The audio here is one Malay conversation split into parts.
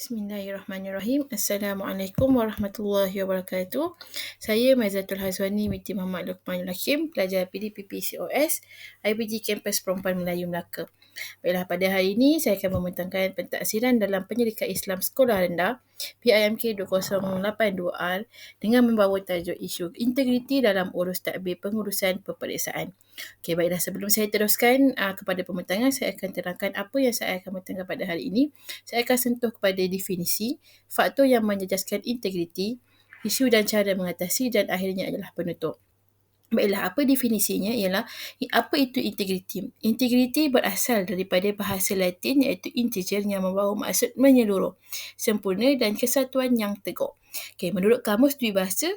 Bismillahirrahmanirrahim. Assalamualaikum warahmatullahi wabarakatuh. Saya Maizatul Hazwani binti Muhammad Luqmanul Hakim, pelajar PDPP COS, IPG Kampus Perempuan Melayu Melaka. Baiklah, pada hari ini saya akan membentangkan pentaksiran dalam penyelidikan Islam Sekolah Rendah PIMK 2082R dengan membawa tajuk isu integriti dalam urus takbir pengurusan peperiksaan. Okey, baiklah sebelum saya teruskan uh, kepada pembentangan, saya akan terangkan apa yang saya akan bentangkan pada hari ini. Saya akan sentuh kepada definisi, faktor yang menjejaskan integriti, isu dan cara mengatasi dan akhirnya adalah penutup. Baiklah, apa definisinya ialah apa itu integriti? Integriti berasal daripada bahasa Latin iaitu integer yang membawa maksud menyeluruh, sempurna dan kesatuan yang teguh. Okay, menurut Kamus Dwi Bahasa,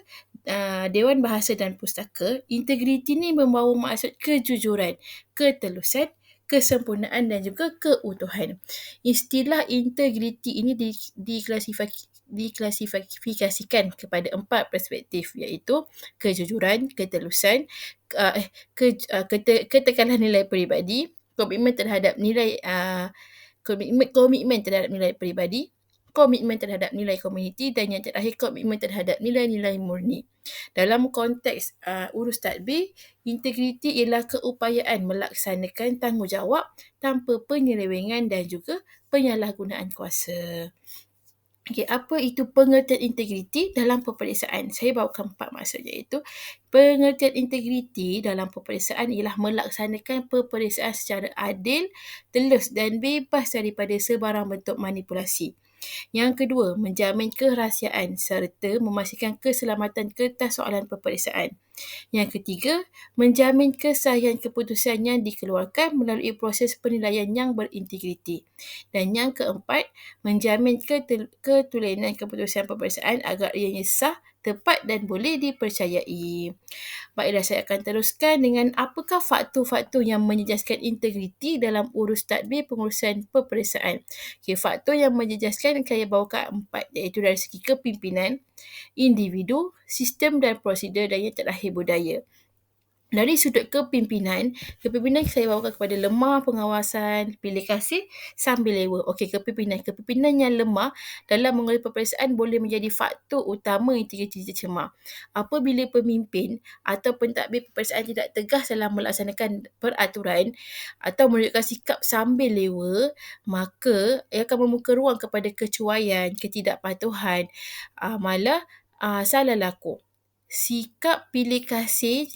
uh, Dewan Bahasa dan Pustaka, integriti ini membawa maksud kejujuran, ketelusan, kesempurnaan dan juga keutuhan. Istilah integriti ini di, diklasifikasi diklasifikasikan kepada empat perspektif iaitu kejujuran, ketelusan, uh, ke, uh, kete, ketekanan nilai peribadi, komitmen terhadap nilai uh, komitmen, komitmen terhadap nilai peribadi, komitmen terhadap nilai komuniti dan yang terakhir komitmen terhadap nilai-nilai murni. Dalam konteks uh, urus tadbir, integriti ialah keupayaan melaksanakan tanggungjawab tanpa penyelewengan dan juga penyalahgunaan kuasa. Okey, apa itu pengertian integriti dalam peperiksaan? Saya bawakan empat maksud iaitu pengertian integriti dalam peperiksaan ialah melaksanakan peperiksaan secara adil, telus dan bebas daripada sebarang bentuk manipulasi. Yang kedua, menjamin kerahsiaan serta memastikan keselamatan kertas soalan peperiksaan. Yang ketiga, menjamin kesahihan keputusan yang dikeluarkan melalui proses penilaian yang berintegriti. Dan yang keempat, menjamin ketulenan keputusan peperiksaan agar ianya sah tepat dan boleh dipercayai. Baiklah, saya akan teruskan dengan apakah faktor-faktor yang menjejaskan integriti dalam urus tadbir pengurusan peperiksaan. Okay, faktor yang menjejaskan saya bawakan empat iaitu dari segi kepimpinan, individu, sistem dan prosedur dan yang terakhir budaya dari sudut kepimpinan, kepimpinan saya bawakan kepada lemah pengawasan, pilih kasih sambil lewa. Okey, kepimpinan. Kepimpinan yang lemah dalam mengurus peperiksaan boleh menjadi faktor utama integriti tercemar. Apabila pemimpin atau pentadbir peperiksaan tidak tegas dalam melaksanakan peraturan atau menunjukkan sikap sambil lewa, maka ia akan membuka ruang kepada kecuaian, ketidakpatuhan, uh, malah uh, salah laku sikap pilih kasih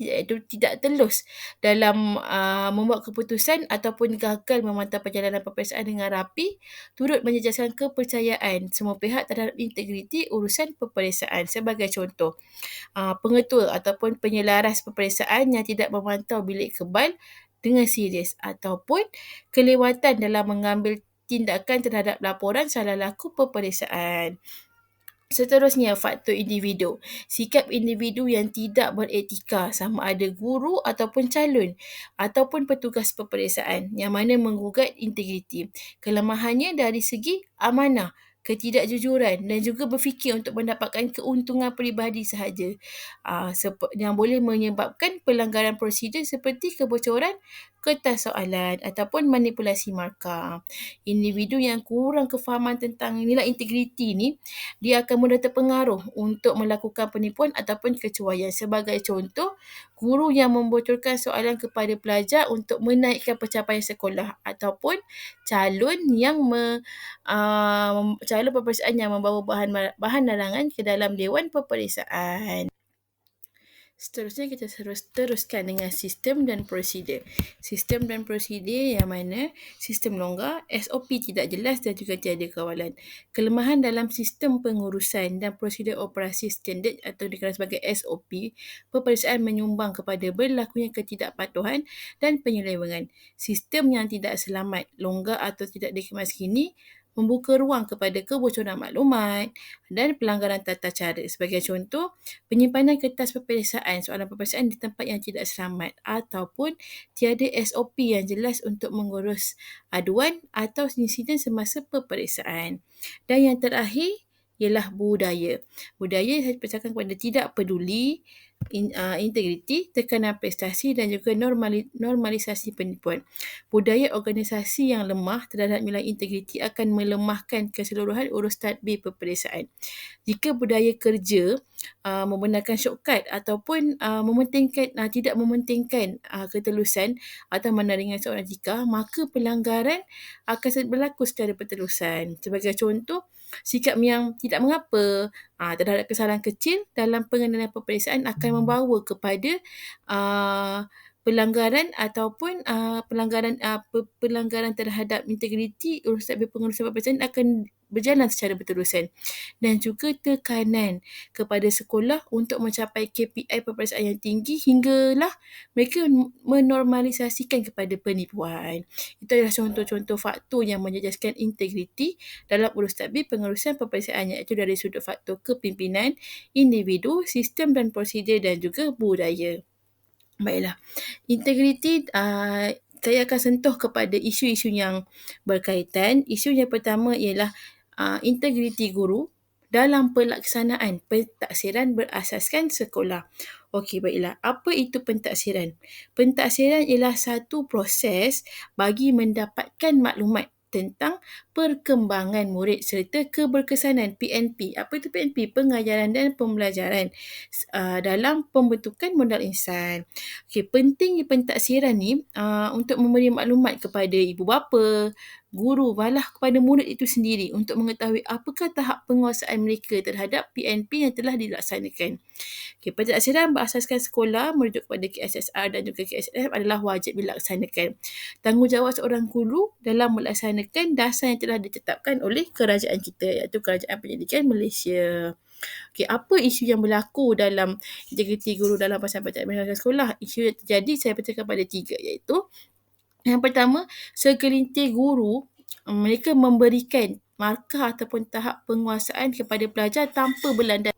tidak telus dalam uh, membuat keputusan ataupun gagal memantau perjalanan peperiksaan dengan rapi turut menjejaskan kepercayaan semua pihak terhadap integriti urusan peperiksaan sebagai contoh uh, pengetua ataupun penyelaras peperiksaan yang tidak memantau bilik kebal dengan serius ataupun kelewatan dalam mengambil tindakan terhadap laporan salah laku peperiksaan. Seterusnya, faktor individu. Sikap individu yang tidak beretika sama ada guru ataupun calon ataupun petugas peperiksaan yang mana menggugat integriti. Kelemahannya dari segi amanah, ketidakjujuran dan juga berfikir untuk mendapatkan keuntungan peribadi sahaja uh, yang boleh menyebabkan pelanggaran prosedur seperti kebocoran kertas soalan ataupun manipulasi markah. Individu yang kurang kefahaman tentang nilai integriti ni, dia akan mudah terpengaruh untuk melakukan penipuan ataupun kecuaian. Sebagai contoh, guru yang membocorkan soalan kepada pelajar untuk menaikkan pencapaian sekolah ataupun calon yang me, uh, calon peperiksaan yang membawa bahan bahan larangan ke dalam dewan peperiksaan. Seterusnya kita terus teruskan dengan sistem dan prosedur. Sistem dan prosedur yang mana sistem longgar, SOP tidak jelas dan juga tiada kawalan. Kelemahan dalam sistem pengurusan dan prosedur operasi standard atau dikenal sebagai SOP, peperiksaan menyumbang kepada berlakunya ketidakpatuhan dan penyelewengan. Sistem yang tidak selamat, longgar atau tidak dikemas kini membuka ruang kepada kebocoran maklumat dan pelanggaran tata cara. Sebagai contoh, penyimpanan kertas peperiksaan, soalan peperiksaan di tempat yang tidak selamat ataupun tiada SOP yang jelas untuk mengurus aduan atau insiden semasa peperiksaan. Dan yang terakhir ialah budaya. Budaya saya percayakan kepada tidak peduli, uh, integriti, tekanan prestasi dan juga normali, normalisasi penipuan. Budaya organisasi yang lemah terhadap nilai integriti akan melemahkan keseluruhan urus tadbir peperiksaan. Jika budaya kerja uh, membenarkan shortcut ataupun uh, mementingkan uh, tidak mementingkan uh, ketelusan atau menaringan seorang jika, maka pelanggaran akan berlaku secara berterusan. Sebagai contoh, sikap yang tidak mengapa uh, terhadap kesalahan kecil dalam pengenalan peperiksaan akan membawa kepada uh, pelanggaran ataupun uh, pelanggaran uh, pelanggaran terhadap integriti urusan pengurusan peperiksaan akan berjalan secara berterusan dan juga tekanan kepada sekolah untuk mencapai KPI peperiksaan yang tinggi hinggalah mereka menormalisasikan kepada penipuan. Itu adalah contoh-contoh faktor yang menjejaskan integriti dalam urus tadbir pengurusan peperiksaan iaitu dari sudut faktor kepimpinan, individu, sistem dan prosedur dan juga budaya. Baiklah, integriti uh, saya akan sentuh kepada isu-isu yang berkaitan. Isu yang pertama ialah uh, integriti guru dalam pelaksanaan pentaksiran berasaskan sekolah. Okey, baiklah. Apa itu pentaksiran? Pentaksiran ialah satu proses bagi mendapatkan maklumat tentang perkembangan murid serta keberkesanan PNP. Apa itu PNP? Pengajaran dan pembelajaran uh, dalam pembentukan modal insan. Okey, pentingnya pentaksiran ni uh, untuk memberi maklumat kepada ibu bapa, guru malah kepada murid itu sendiri untuk mengetahui apakah tahap penguasaan mereka terhadap PNP yang telah dilaksanakan. Okay, pentaksiran berasaskan sekolah merujuk kepada KSSR dan juga KSSF adalah wajib dilaksanakan. Tanggungjawab seorang guru dalam melaksanakan dasar yang telah ditetapkan oleh kerajaan kita iaitu Kerajaan Pendidikan Malaysia. Okay, apa isu yang berlaku dalam integriti guru dalam pasal pentaksiran sekolah? Isu yang terjadi saya pecahkan pada tiga iaitu yang pertama, segelintir guru mereka memberikan markah ataupun tahap penguasaan kepada pelajar tanpa berlandas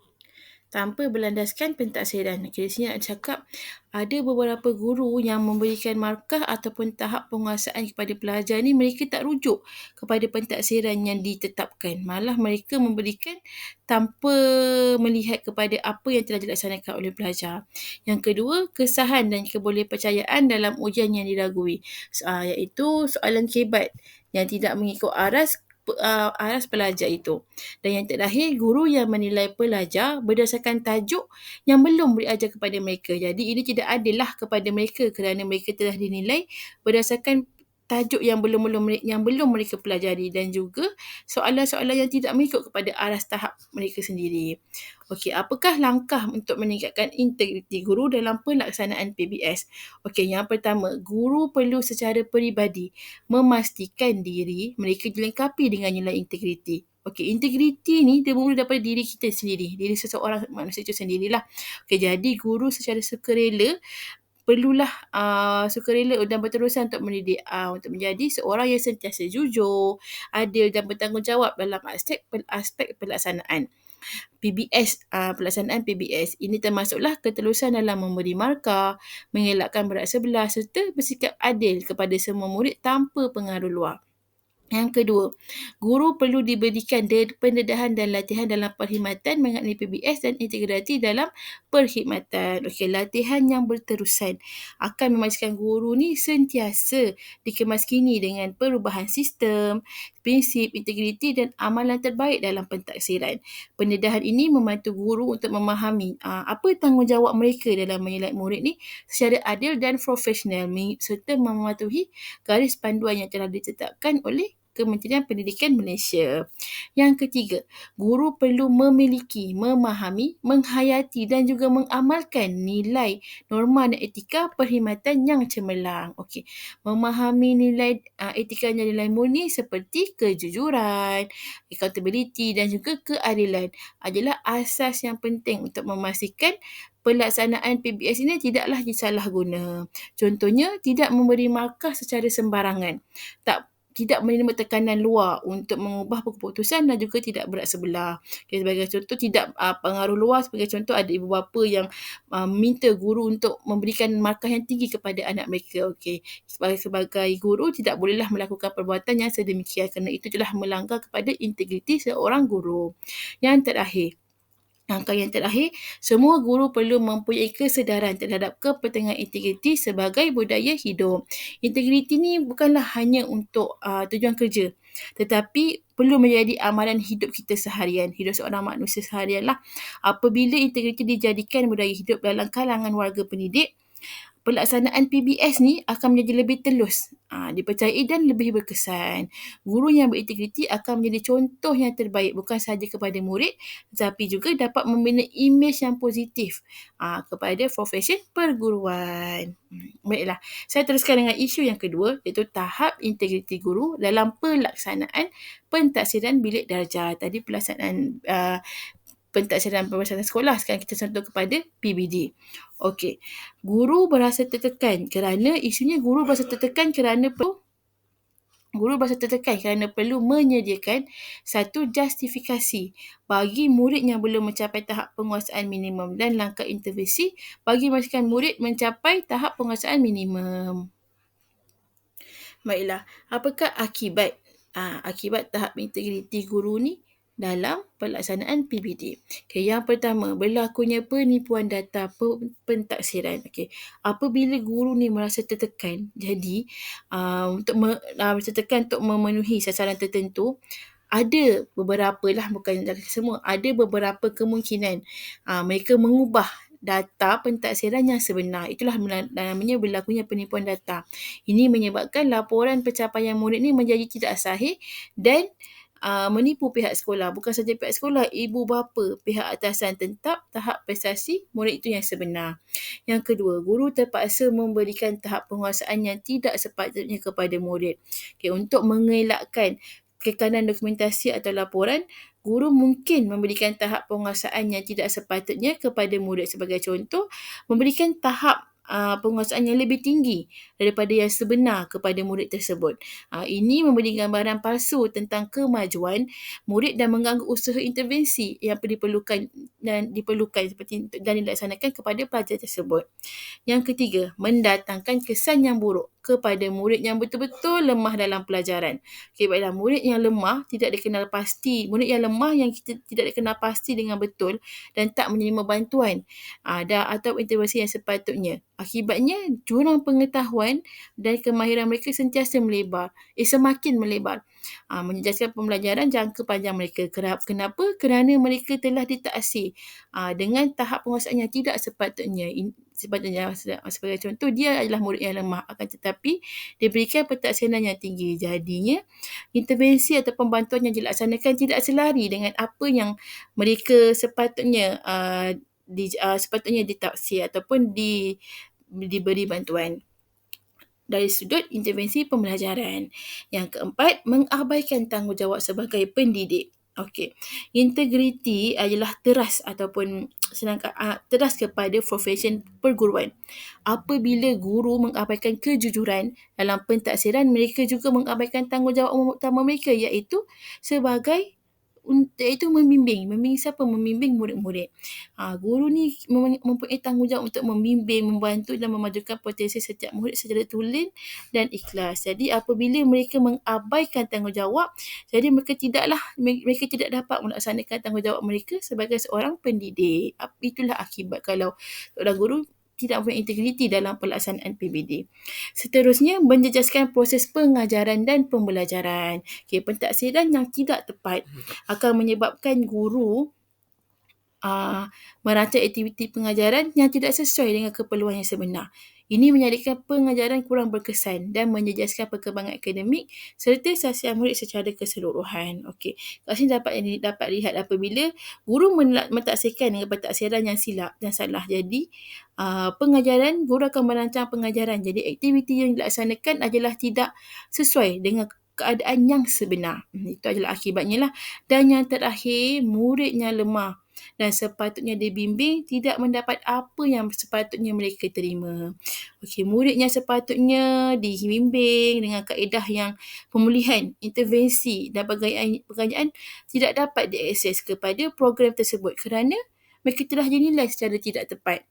tanpa berlandaskan pentaksiran. Okay, di sini nak cakap ada beberapa guru yang memberikan markah ataupun tahap penguasaan kepada pelajar ni mereka tak rujuk kepada pentaksiran yang ditetapkan. Malah mereka memberikan tanpa melihat kepada apa yang telah dilaksanakan oleh pelajar. Yang kedua, kesahan dan kebolehpercayaan dalam ujian yang diragui. Uh, iaitu soalan kebat yang tidak mengikut aras uh, aras pelajar itu. Dan yang terakhir, guru yang menilai pelajar berdasarkan tajuk yang belum diajar kepada mereka. Jadi ini tidak adil lah kepada mereka kerana mereka telah dinilai berdasarkan tajuk yang belum belum yang belum mereka pelajari dan juga soalan-soalan yang tidak mengikut kepada aras tahap mereka sendiri. Okey, apakah langkah untuk meningkatkan integriti guru dalam pelaksanaan PBS? Okey, yang pertama, guru perlu secara peribadi memastikan diri mereka dilengkapi dengan nilai integriti. Okey, integriti ni dia bermula daripada diri kita sendiri, diri seseorang manusia itu sendirilah. Okey, jadi guru secara sukarela perlulah uh, sukarela dan berterusan untuk mendidik uh, untuk menjadi seorang yang sentiasa jujur, adil dan bertanggungjawab dalam aspek aspek pelaksanaan. PBS, uh, pelaksanaan PBS. Ini termasuklah ketelusan dalam memberi markah, mengelakkan berat sebelah serta bersikap adil kepada semua murid tanpa pengaruh luar. Yang kedua, guru perlu diberikan pendedahan dan latihan dalam perkhidmatan mengenai PBS dan integrasi dalam perkhidmatan. Okey, latihan yang berterusan akan memastikan guru ni sentiasa dikemaskini dengan perubahan sistem, prinsip, integriti dan amalan terbaik dalam pentaksiran. Pendedahan ini membantu guru untuk memahami aa, apa tanggungjawab mereka dalam menilai murid ni secara adil dan profesional serta mematuhi garis panduan yang telah ditetapkan oleh Kementerian Pendidikan Malaysia. Yang ketiga, guru perlu memiliki, memahami, menghayati dan juga mengamalkan nilai, norma dan etika perkhidmatan yang cemerlang. Okey, memahami nilai uh, etika dan nilai murni seperti kejujuran, accountability dan juga keadilan adalah asas yang penting untuk memastikan pelaksanaan PBS ini tidaklah disalahguna. Contohnya, tidak memberi markah secara sembarangan. Tak tidak menerima tekanan luar untuk mengubah keputusan dan juga tidak berat sebelah. Okay, sebagai contoh, tidak uh, pengaruh luar. Sebagai contoh, ada ibu bapa yang uh, minta guru untuk memberikan markah yang tinggi kepada anak mereka. Okay. Sebagai, sebagai guru, tidak bolehlah melakukan perbuatan yang sedemikian kerana itu telah melanggar kepada integriti seorang guru. Yang terakhir, Angka yang terakhir, semua guru perlu mempunyai kesedaran terhadap kepentingan integriti sebagai budaya hidup. Integriti ni bukanlah hanya untuk uh, tujuan kerja, tetapi perlu menjadi amalan hidup kita seharian, hidup seorang manusia seharian lah. Apabila integriti dijadikan budaya hidup dalam kalangan warga pendidik, pelaksanaan PBS ni akan menjadi lebih telus, ha, dipercayai dan lebih berkesan. Guru yang berintegriti akan menjadi contoh yang terbaik bukan sahaja kepada murid tetapi juga dapat membina imej yang positif ha, kepada profesi perguruan. Baiklah, saya teruskan dengan isu yang kedua iaitu tahap integriti guru dalam pelaksanaan pentaksiran bilik darjah. Tadi pelaksanaan uh, pentaksiran pembelajaran sekolah. Sekarang kita sentuh kepada PBD. Okey. Guru berasa tertekan kerana isunya guru berasa tertekan kerana perlu Guru berasa tertekan kerana perlu menyediakan satu justifikasi bagi murid yang belum mencapai tahap penguasaan minimum dan langkah intervensi bagi memastikan murid mencapai tahap penguasaan minimum. Baiklah, apakah akibat aa, akibat tahap integriti guru ni? Dalam pelaksanaan PBD. Okay, yang pertama, berlakunya penipuan data pentaksiran. Okay. Apabila guru ni merasa tertekan, jadi uh, untuk me, uh, tertekan untuk memenuhi sasaran tertentu, ada beberapa lah, bukan semua, ada beberapa kemungkinan uh, mereka mengubah data pentaksiran yang sebenar. Itulah namanya berlakunya penipuan data. Ini menyebabkan laporan pencapaian murid ni menjadi tidak sahih dan uh, menipu pihak sekolah. Bukan saja pihak sekolah, ibu bapa, pihak atasan tetap tahap prestasi murid itu yang sebenar. Yang kedua, guru terpaksa memberikan tahap penguasaan yang tidak sepatutnya kepada murid. Okay, untuk mengelakkan kekanan dokumentasi atau laporan, guru mungkin memberikan tahap penguasaan yang tidak sepatutnya kepada murid sebagai contoh, memberikan tahap uh, penguasaan yang lebih tinggi daripada yang sebenar kepada murid tersebut. Uh, ini memberi gambaran palsu tentang kemajuan murid dan mengganggu usaha intervensi yang diperlukan dan diperlukan seperti dan dilaksanakan kepada pelajar tersebut. Yang ketiga, mendatangkan kesan yang buruk kepada murid yang betul-betul lemah dalam pelajaran. Okay, baiklah, murid yang lemah tidak dikenal pasti, murid yang lemah yang kita tidak dikenal pasti dengan betul dan tak menerima bantuan ada uh, atau intervensi yang sepatutnya. Akibatnya, jurang pengetahuan dan kemahiran mereka sentiasa melebar, eh semakin melebar. Uh, menjejaskan pembelajaran jangka panjang mereka. Kenapa? Kerana mereka telah ditaksir uh, dengan tahap penguasaan yang tidak sepatutnya sepatutnya sebagai contoh dia adalah murid yang lemah akan tetapi diberikan pentaksiran yang tinggi jadinya intervensi atau pembantuan yang dilaksanakan tidak selari dengan apa yang mereka sepatutnya uh, di, uh, sepatutnya ditaksir ataupun di, diberi bantuan dari sudut intervensi pembelajaran. Yang keempat, mengabaikan tanggungjawab sebagai pendidik. Okey. Integriti adalah teras ataupun sedangkan uh, teras kepada profesion perguruan. Apabila guru mengabaikan kejujuran dalam pentaksiran, mereka juga mengabaikan tanggungjawab utama mereka iaitu sebagai iaitu membimbing. Membimbing siapa? Membimbing murid-murid. Ha, guru ni mempunyai tanggungjawab untuk membimbing, membantu dan memajukan potensi setiap murid secara tulen dan ikhlas. Jadi apabila mereka mengabaikan tanggungjawab, jadi mereka tidaklah mereka tidak dapat melaksanakan tanggungjawab mereka sebagai seorang pendidik. Itulah akibat kalau seorang guru tidak mempunyai integriti dalam pelaksanaan PBD. Seterusnya, menjejaskan proses pengajaran dan pembelajaran. Okay, pentaksiran yang tidak tepat akan menyebabkan guru uh, merancang aktiviti pengajaran yang tidak sesuai dengan keperluan yang sebenar. Ini menjadikan pengajaran kurang berkesan dan menjejaskan perkembangan akademik serta sasian murid secara keseluruhan. Okey, kat sini dapat dapat lihat apabila guru mentaksikan dengan pentaksiran yang silap dan salah. Jadi, uh, pengajaran, guru akan merancang pengajaran. Jadi, aktiviti yang dilaksanakan adalah tidak sesuai dengan keadaan yang sebenar. Hmm, itu adalah akibatnya lah. Dan yang terakhir, muridnya lemah dan sepatutnya dibimbing tidak mendapat apa yang sepatutnya mereka terima. Okey, muridnya sepatutnya dibimbing dengan kaedah yang pemulihan, intervensi dan perganyaan tidak dapat diakses kepada program tersebut kerana mereka telah dinilai secara tidak tepat.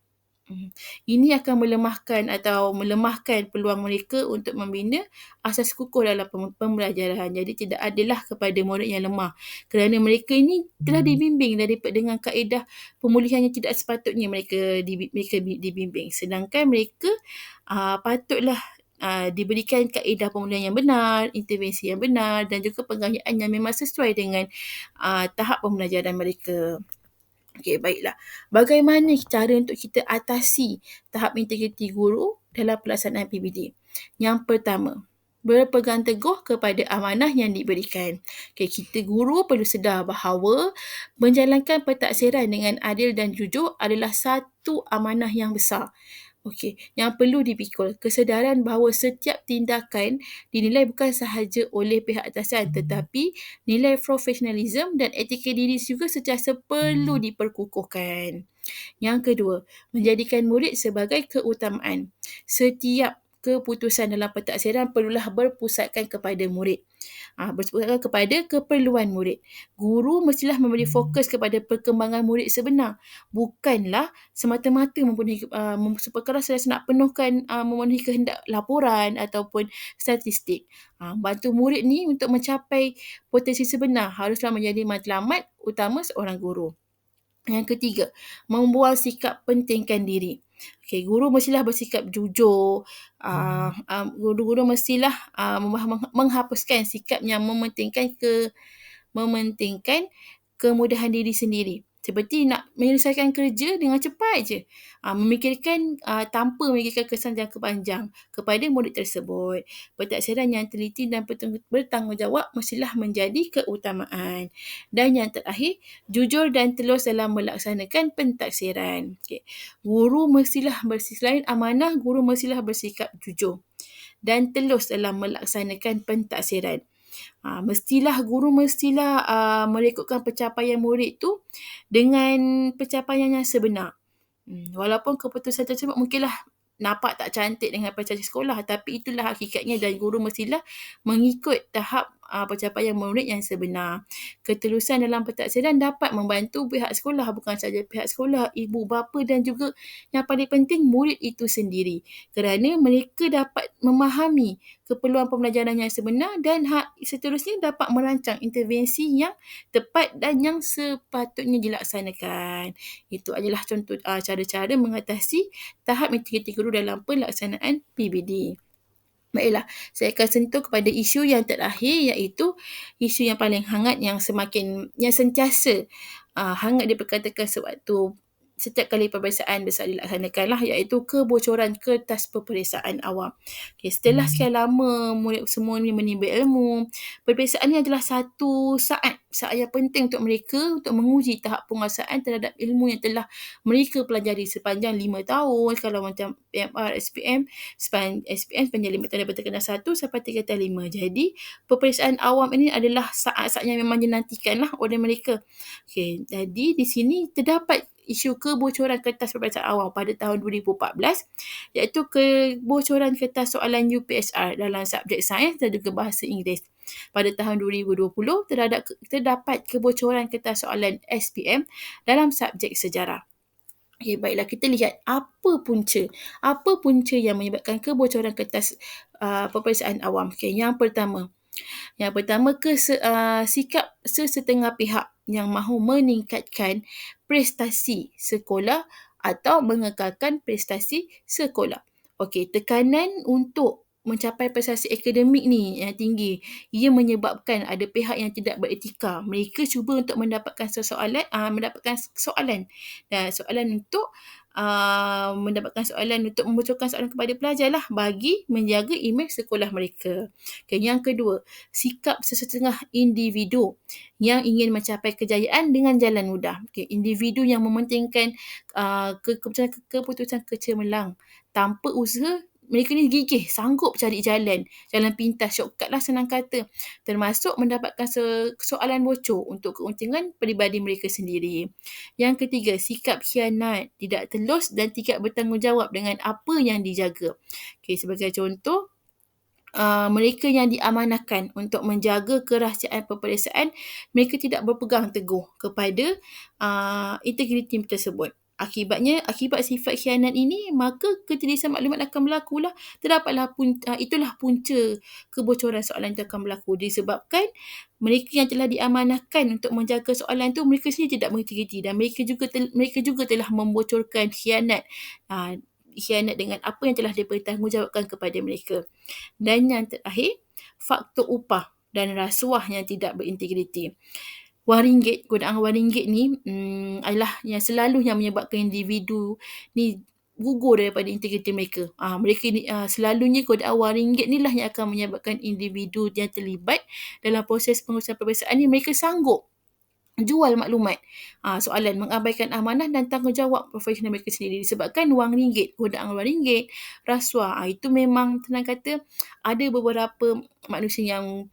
Mhm. Ini akan melemahkan atau melemahkan peluang mereka untuk membina asas kukuh dalam pembelajaran. Jadi tidak adalah kepada murid yang lemah. Kerana mereka ini telah dibimbing dari dengan kaedah pemulihan yang tidak sepatutnya mereka mereka dibimbing. Sedangkan mereka uh, patutlah uh, diberikan kaedah pemulihan yang benar, intervensi yang benar dan juga penggayaan yang memang sesuai dengan uh, tahap pembelajaran mereka. Okey, baiklah. Bagaimana cara untuk kita atasi tahap integriti guru dalam pelaksanaan PBD? Yang pertama, berpegang teguh kepada amanah yang diberikan. Okay, kita guru perlu sedar bahawa menjalankan pentaksiran dengan adil dan jujur adalah satu amanah yang besar. Okey, yang perlu dipikul kesedaran bahawa setiap tindakan dinilai bukan sahaja oleh pihak atasan tetapi nilai profesionalism dan etika diri juga sentiasa perlu diperkukuhkan. Yang kedua, menjadikan murid sebagai keutamaan. Setiap keputusan dalam pentaksiran perlulah berpusatkan kepada murid uh, bersebutkan kepada keperluan murid. Guru mestilah memberi fokus kepada perkembangan murid sebenar. Bukanlah semata-mata mempunyai uh, seperkara saya nak penuhkan uh, memenuhi kehendak laporan ataupun statistik. Uh, bantu murid ni untuk mencapai potensi sebenar haruslah menjadi matlamat utama seorang guru. Yang ketiga, membuang sikap pentingkan diri. Okay, guru mestilah bersikap jujur. Uh, uh, guru-guru mestilah uh, menghapuskan sikap yang mementingkan ke mementingkan kemudahan diri sendiri seperti nak menyelesaikan kerja dengan cepat je. Uh, memikirkan uh, tanpa memikirkan kesan jangka panjang kepada murid tersebut. Pentaksiran yang teliti dan bertanggungjawab mestilah menjadi keutamaan. Dan yang terakhir, jujur dan telus dalam melaksanakan pentaksiran. Okay. Guru mestilah berselain amanah, guru mestilah bersikap jujur dan telus dalam melaksanakan pentaksiran. Ha, mestilah guru mestilah uh, merekodkan pencapaian murid tu dengan pencapaian yang sebenar. Hmm, walaupun keputusan tersebut mungkinlah nampak tak cantik dengan prestasi sekolah tapi itulah hakikatnya dan guru mestilah mengikut tahap uh, pencapaian murid yang sebenar. Ketelusan dalam pentaksiran dapat membantu pihak sekolah bukan saja pihak sekolah, ibu bapa dan juga yang paling penting murid itu sendiri. Kerana mereka dapat memahami keperluan pembelajaran yang sebenar dan hak seterusnya dapat merancang intervensi yang tepat dan yang sepatutnya dilaksanakan. Itu adalah contoh uh, cara-cara mengatasi tahap integriti guru dalam pelaksanaan PBD. Baiklah, saya akan sentuh kepada isu yang terakhir iaitu isu yang paling hangat yang semakin yang sentiasa uh, hangat diperkatakan sewaktu setiap kali peperiksaan besar dilaksanakan lah iaitu kebocoran kertas peperiksaan awam. Okay, setelah hmm. sekian lama murid semua ni menimba ilmu, peperiksaan ni adalah satu saat, saat yang penting untuk mereka untuk menguji tahap penguasaan terhadap ilmu yang telah mereka pelajari sepanjang lima tahun. Kalau macam PMR, SPM, sepanjang SPM sepanjang lima tahun daripada kena satu sampai tiga tahun lima. Jadi peperiksaan awam ini adalah saat-saat yang memang dinantikan lah oleh mereka. Okay, jadi di sini terdapat isu kebocoran kertas peperiksaan awam pada tahun 2014 iaitu kebocoran kertas soalan UPSR dalam subjek sains dan juga bahasa Inggeris. Pada tahun 2020 terdapat, terdapat kebocoran kertas soalan SPM dalam subjek sejarah. Okay, baiklah kita lihat apa punca. Apa punca yang menyebabkan kebocoran kertas uh, peperiksaan awam. Okay, yang pertama. Yang pertama, ke, uh, sikap sesetengah pihak yang mahu meningkatkan prestasi sekolah atau mengekalkan prestasi sekolah. Okey, tekanan untuk mencapai prestasi akademik ni yang tinggi ia menyebabkan ada pihak yang tidak beretika mereka cuba untuk mendapatkan soalan uh, mendapatkan soalan dan soalan untuk uh, mendapatkan soalan untuk membocorkan soalan kepada pelajar lah bagi menjaga imej sekolah mereka. Okay, yang kedua, sikap sesetengah individu yang ingin mencapai kejayaan dengan jalan mudah. Okay, individu yang mementingkan uh, keputusan, keputusan kecemerlang tanpa usaha mereka ni gigih, sanggup cari jalan, jalan pintas, shortcut lah senang kata. Termasuk mendapatkan soalan bocor untuk keuntungan peribadi mereka sendiri. Yang ketiga, sikap khianat, tidak telus dan tidak bertanggungjawab dengan apa yang dijaga. Okay, sebagai contoh, Uh, mereka yang diamanahkan untuk menjaga kerahsiaan peperiksaan, mereka tidak berpegang teguh kepada uh, integriti tersebut. Akibatnya, akibat sifat khianat ini, maka ketirisan maklumat akan berlaku lah. Terdapatlah pun, uh, itulah punca kebocoran soalan itu akan berlaku. Disebabkan mereka yang telah diamanahkan untuk menjaga soalan itu, mereka sendiri tidak mengintegriti dan mereka juga tel- mereka juga telah membocorkan khianat. Uh, khianat dengan apa yang telah dipertanggungjawabkan kepada mereka. Dan yang terakhir, faktor upah dan rasuah yang tidak berintegriti wang ringgit, godaan wang ringgit ni hmm, adalah yang selalu yang menyebabkan individu ni gugur daripada integriti mereka. Ah, mereka ni ah, selalunya wang ringgit ni lah yang akan menyebabkan individu yang terlibat dalam proses pengurusan peperiksaan ni mereka sanggup jual maklumat ah, soalan mengabaikan amanah dan tanggungjawab profesional mereka sendiri disebabkan wang ringgit, godaan wang ringgit, rasuah. Ah, itu memang tenang kata ada beberapa manusia yang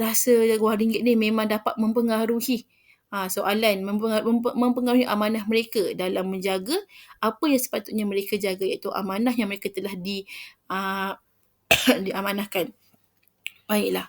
rasa wang ringgit ni memang dapat mempengaruhi ha, soalan, mempengaruhi amanah mereka dalam menjaga apa yang sepatutnya mereka jaga iaitu amanah yang mereka telah di, uh, diamanahkan. Baiklah.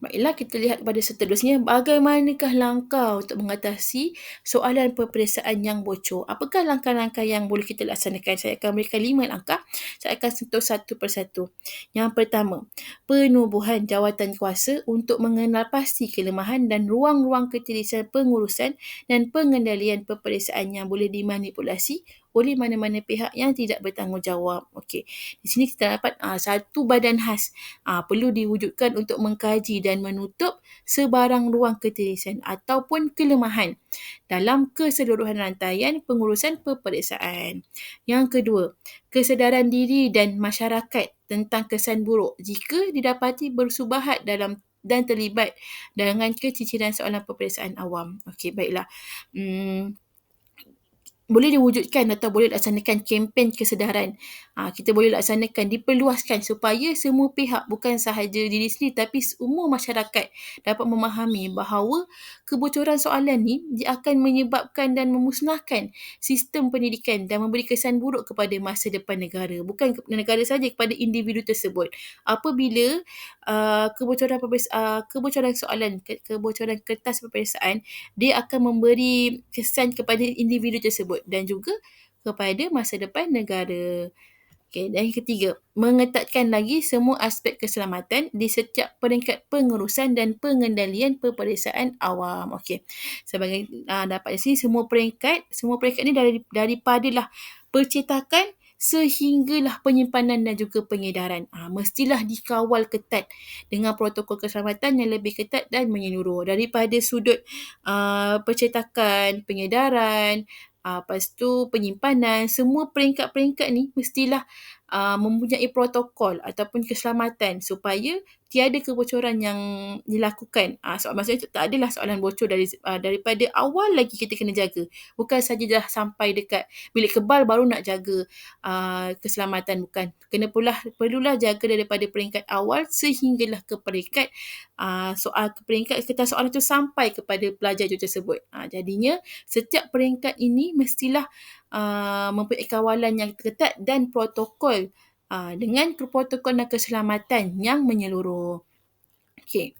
Baiklah, kita lihat pada seterusnya. Bagaimanakah langkah untuk mengatasi soalan peperiksaan yang bocor? Apakah langkah-langkah yang boleh kita laksanakan? Saya akan berikan lima langkah. Saya akan sentuh satu persatu. Yang pertama, penubuhan jawatan kuasa untuk mengenal pasti kelemahan dan ruang-ruang ketirisan pengurusan dan pengendalian peperiksaan yang boleh dimanipulasi oleh mana-mana pihak yang tidak bertanggungjawab. Okey. Di sini kita dapat uh, satu badan khas uh, perlu diwujudkan untuk mengkaji dan menutup sebarang ruang ketirisan ataupun kelemahan dalam keseluruhan rantaian pengurusan peperiksaan. Yang kedua, kesedaran diri dan masyarakat tentang kesan buruk jika didapati bersubahat dalam dan terlibat dengan keciciran soalan peperiksaan awam. Okey, baiklah. Hmm, boleh diwujudkan atau boleh laksanakan kempen kesedaran. Ha, kita boleh laksanakan, diperluaskan supaya semua pihak bukan sahaja diri sendiri tapi semua masyarakat dapat memahami bahawa kebocoran soalan ni dia akan menyebabkan dan memusnahkan sistem pendidikan dan memberi kesan buruk kepada masa depan negara. Bukan negara saja kepada individu tersebut. Apabila uh, kebocoran uh, kebocoran soalan, ke- kebocoran kertas peperiksaan, dia akan memberi kesan kepada individu tersebut dan juga kepada masa depan negara. Okay, dan yang ketiga, mengetatkan lagi semua aspek keselamatan di setiap peringkat pengurusan dan pengendalian peperiksaan awam. Okey. Sebagai uh, dapat di sini semua peringkat, semua peringkat ini dari daripadalah percetakan sehinggalah penyimpanan dan juga pengedaran. Ha, mestilah dikawal ketat dengan protokol keselamatan yang lebih ketat dan menyeluruh. Daripada sudut uh, percetakan, pengedaran, Uh, lepas tu penyimpanan, semua peringkat-peringkat ni mestilah uh, mempunyai protokol ataupun keselamatan supaya tiada kebocoran yang dilakukan. Uh, so, maksudnya tak adalah soalan bocor dari uh, daripada awal lagi kita kena jaga. Bukan saja dah sampai dekat bilik kebal baru nak jaga uh, keselamatan. Bukan. Kena pula perlulah jaga daripada peringkat awal sehinggalah ke peringkat uh, soal ke peringkat kertas soalan itu sampai kepada pelajar itu tersebut. Uh, jadinya setiap peringkat ini mestilah uh, mempunyai kawalan yang ketat dan protokol uh, dengan protokol dan keselamatan yang menyeluruh. Okey.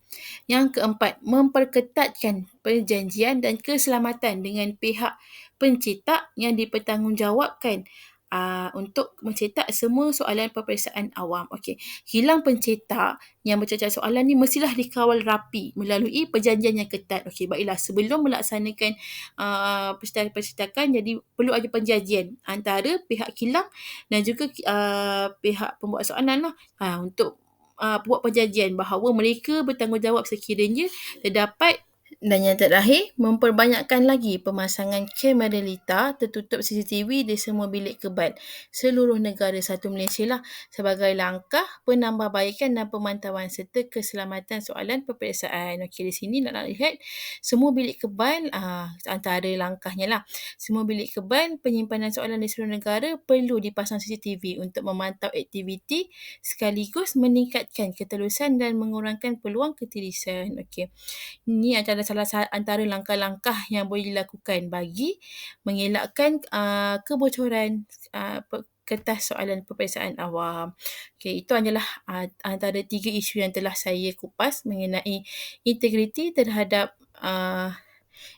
Yang keempat, memperketatkan perjanjian dan keselamatan dengan pihak pencetak yang dipertanggungjawabkan uh, untuk mencetak semua soalan peperiksaan awam. Okey, hilang pencetak yang mencetak soalan ni mestilah dikawal rapi melalui perjanjian yang ketat. Okey, baiklah sebelum melaksanakan uh, percetakan jadi perlu ada perjanjian antara pihak kilang dan juga uh, pihak pembuat soalan lah uh, untuk uh, buat perjanjian bahawa mereka bertanggungjawab sekiranya terdapat dan yang terakhir, memperbanyakkan lagi pemasangan kamera lita tertutup CCTV di semua bilik kebal seluruh negara satu Malaysia lah sebagai langkah penambahbaikan dan pemantauan serta keselamatan soalan peperiksaan. Okey, di sini nak, nak lihat semua bilik kebal uh, antara langkahnya lah. Semua bilik kebal penyimpanan soalan di seluruh negara perlu dipasang CCTV untuk memantau aktiviti sekaligus meningkatkan keterusan dan mengurangkan peluang ketirisan. Okey. Ini adalah salah antara langkah-langkah yang boleh dilakukan bagi mengelakkan uh, kebocoran uh, kertas soalan peperiksaan awam. Okay, itu adalah uh, antara tiga isu yang telah saya kupas mengenai integriti terhadap uh,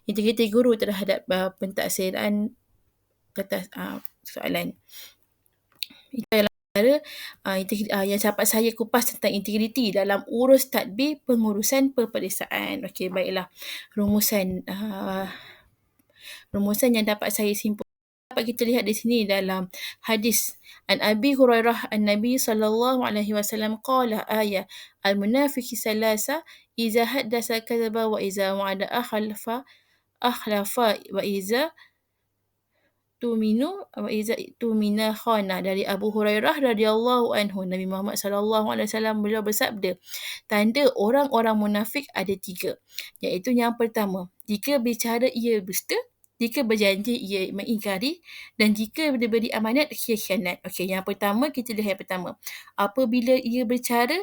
integriti guru terhadap uh, pentaksiran atas uh, soalan. Itu adalah antara uh, uh, yang dapat saya kupas tentang integriti dalam urus tadbir pengurusan peperiksaan. Okey, baiklah. Rumusan uh, rumusan yang dapat saya simpulkan dapat kita lihat di sini dalam hadis an Abi Hurairah an Nabi sallallahu alaihi wasallam qala ayat al munafiqi salasa iza haddasa kadzaba wa iza wa'ada akhlafa akhlafa wa iza tuminu wa iza tumina khana dari Abu Hurairah radhiyallahu anhu Nabi Muhammad sallallahu alaihi wasallam beliau bersabda tanda orang-orang munafik ada tiga iaitu yang pertama jika bicara ia dusta jika berjanji ia mengingkari dan jika diberi amanat ia khianat. Okey, yang pertama kita lihat yang pertama. Apabila ia berbicara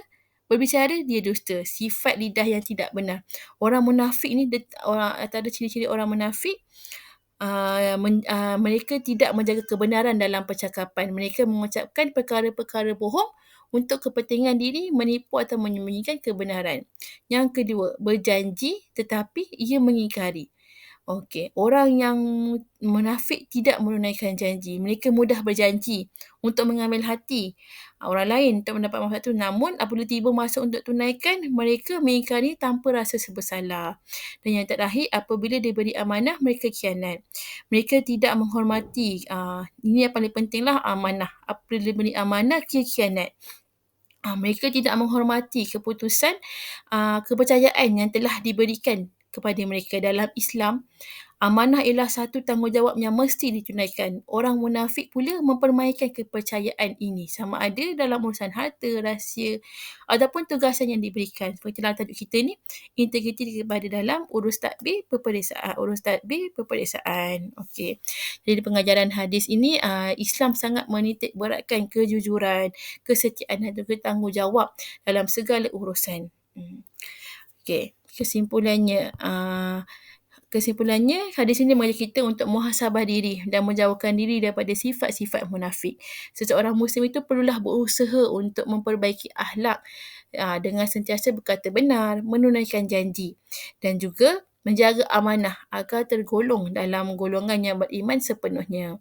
berbicara dia dusta, sifat lidah yang tidak benar. Orang munafik ni orang antara ciri-ciri orang munafik Uh, men, uh, mereka tidak menjaga kebenaran dalam percakapan. Mereka mengucapkan perkara-perkara bohong untuk kepentingan diri menipu atau menyembunyikan kebenaran. Yang kedua, berjanji tetapi ia mengingkari. Okey, orang yang munafik tidak menunaikan janji. Mereka mudah berjanji untuk mengambil hati orang lain untuk mendapat manfaat itu. Namun apabila tiba masa untuk tunaikan, mereka mengingkari tanpa rasa sebersalah. Dan yang terakhir, apabila diberi amanah, mereka khianat. Mereka tidak menghormati. Uh, ini yang paling pentinglah amanah. Apabila diberi amanah, dia khianat. Uh, mereka tidak menghormati keputusan uh, kepercayaan yang telah diberikan kepada mereka dalam Islam amanah ialah satu tanggungjawab yang mesti ditunaikan. Orang munafik pula mempermainkan kepercayaan ini sama ada dalam urusan harta, rahsia ataupun tugasan yang diberikan. Seperti dalam tajuk kita ni, integriti kepada dalam urus takbir peperiksaan. Urus takbir peperiksaan. Okey. Jadi pengajaran hadis ini, uh, Islam sangat menitik beratkan kejujuran, kesetiaan dan juga tanggungjawab dalam segala urusan. Hmm. Okey kesimpulannya uh, kesimpulannya hadis ini mengajar kita untuk muhasabah diri dan menjauhkan diri daripada sifat-sifat munafik. Seseorang muslim itu perlulah berusaha untuk memperbaiki akhlak uh, dengan sentiasa berkata benar, menunaikan janji dan juga menjaga amanah agar tergolong dalam golongan yang beriman sepenuhnya.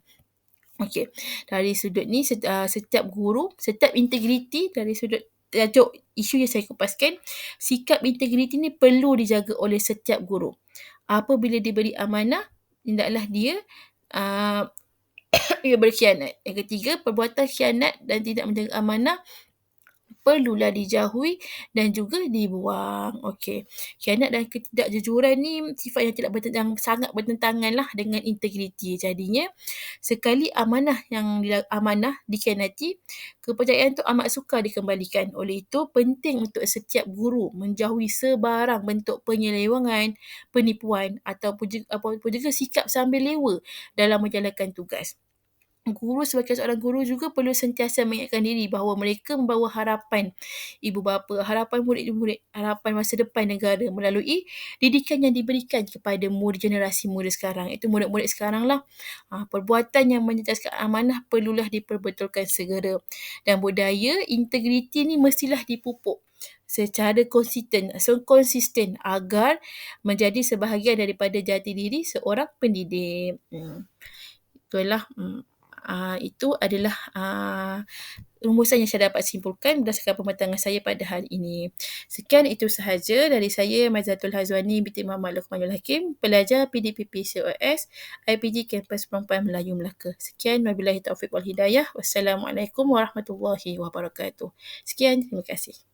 Okey, dari sudut ni setiap guru, setiap integriti dari sudut tajuk isu yang saya kupaskan, sikap integriti ni perlu dijaga oleh setiap guru. Apabila diberi amanah, hendaklah dia uh, ia berkhianat. Yang ketiga, perbuatan khianat dan tidak menjaga amanah perlulah dijauhi dan juga dibuang. Okey. Khianat dan ketidakjujuran ni sifat yang tidak bertentang, sangat bertentangan lah dengan integriti. Jadinya sekali amanah yang amanah dikhianati, kepercayaan tu amat sukar dikembalikan. Oleh itu penting untuk setiap guru menjauhi sebarang bentuk penyelewangan, penipuan ataupun juga, ataupun juga sikap sambil lewa dalam menjalankan tugas guru sebagai seorang guru juga perlu sentiasa mengingatkan diri bahawa mereka membawa harapan ibu bapa, harapan murid-murid, harapan masa depan negara melalui didikan yang diberikan kepada murid generasi muda sekarang. Itu murid-murid sekarang lah. Ha, perbuatan yang menjelaskan amanah perlulah diperbetulkan segera. Dan budaya integriti ni mestilah dipupuk secara konsisten, so konsisten agar menjadi sebahagian daripada jati diri seorang pendidik. Hmm. Itulah hmm uh, itu adalah uh, rumusan yang saya dapat simpulkan berdasarkan pematangan saya pada hari ini. Sekian itu sahaja dari saya Mazatul Hazwani binti Muhammad Luqmanul Hakim, pelajar PDPP COS IPG Kampus Perempuan Melayu Melaka. Sekian wabillahi taufiq wal hidayah. Wassalamualaikum warahmatullahi wabarakatuh. Sekian, terima kasih.